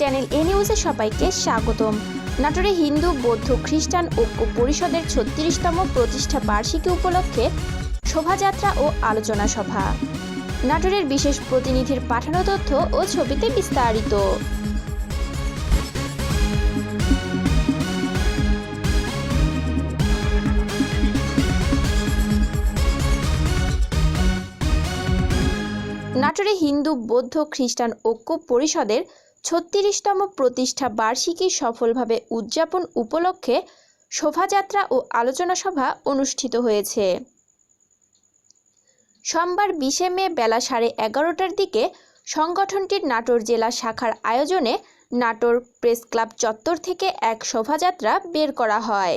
Channel এ নিউজে সবাইকে স্বাগতম। নাটোরে হিন্দু, বৌদ্ধ, খ্রিস্টান ঐক্য পরিষদের ছত্রিশতম প্রতিষ্ঠা বার্ষিকী উপলক্ষে শোভাযাত্রা ও আলোচনা সভা। নাটোরের বিশেষ প্রতিনিধির পাঠানো তথ্য ও ছবিতে বিস্তারিত। নাটোরে হিন্দু, বৌদ্ধ, খ্রিস্টান ঐক্য পরিষদের ছত্রিশতম প্রতিষ্ঠা বার্ষিকী সফলভাবে উদযাপন উপলক্ষে শোভাযাত্রা ও আলোচনা সভা অনুষ্ঠিত হয়েছে। সোমবার বিশে মে বেলা সাড়ে এগারোটার দিকে সংগঠনটির নাটোর জেলা শাখার আয়োজনে নাটোর প্রেস ক্লাব চত্বর থেকে এক শোভাযাত্রা বের করা হয়।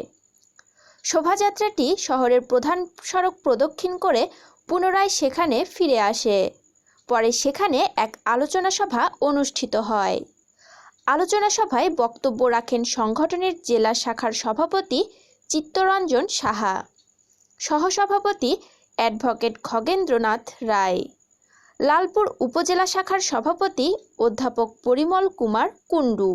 শোভাযাত্রাটি শহরের প্রধান সড়ক প্রদক্ষিণ করে পুনরায় সেখানে ফিরে আসে। পরে সেখানে এক আলোচনা সভা অনুষ্ঠিত হয়। আলোচনা সভায় বক্তব্য রাখেন সংগঠনের জেলা শাখার সভাপতি চিত্তরঞ্জন সাহা, সহসভাপতি অ্যাডভোকেট খগেন্দ্রনাথ রায়, লালপুর উপজেলা শাখার সভাপতি অধ্যাপক পরিমল কুমার কুণ্ডু,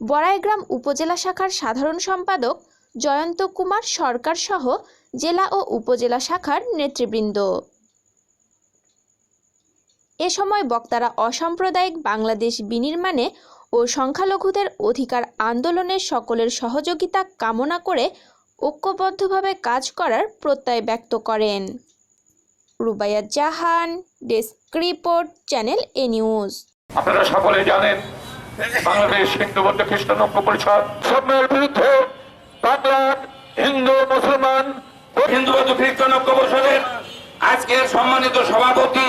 বড়াইগ্রাম উপজেলা শাখার সাধারণ সম্পাদক জয়ন্ত কুমার সরকার সহ জেলা ও উপজেলা শাখার নেতৃবৃন্দ। এ সময় বক্তারা অসাম্প্রদায়িক বাংলাদেশ বিনির্মাণে ও সংখ্যালঘুদের অধিকার আন্দোলনের সকলের সহযোগিতা কামনা করে ঐক্যবদ্ধভাবে কাজ করার প্রত্যয় ব্যক্ত করেন। Rubaiya Jahan, desk report, channel A news. আপনারা সকলে জানেন, বাংলাদেশ হিন্দু বৌদ্ধ খ্রিস্টান ঐক্য পরিষদ সন্ন্যায়ের বিরুদ্ধে বাংলার হিন্দু মুসলমান হিন্দু বৌদ্ধ খ্রিস্টান ঐক্য পরিষদের আজকের সম্মানিত সভাপতি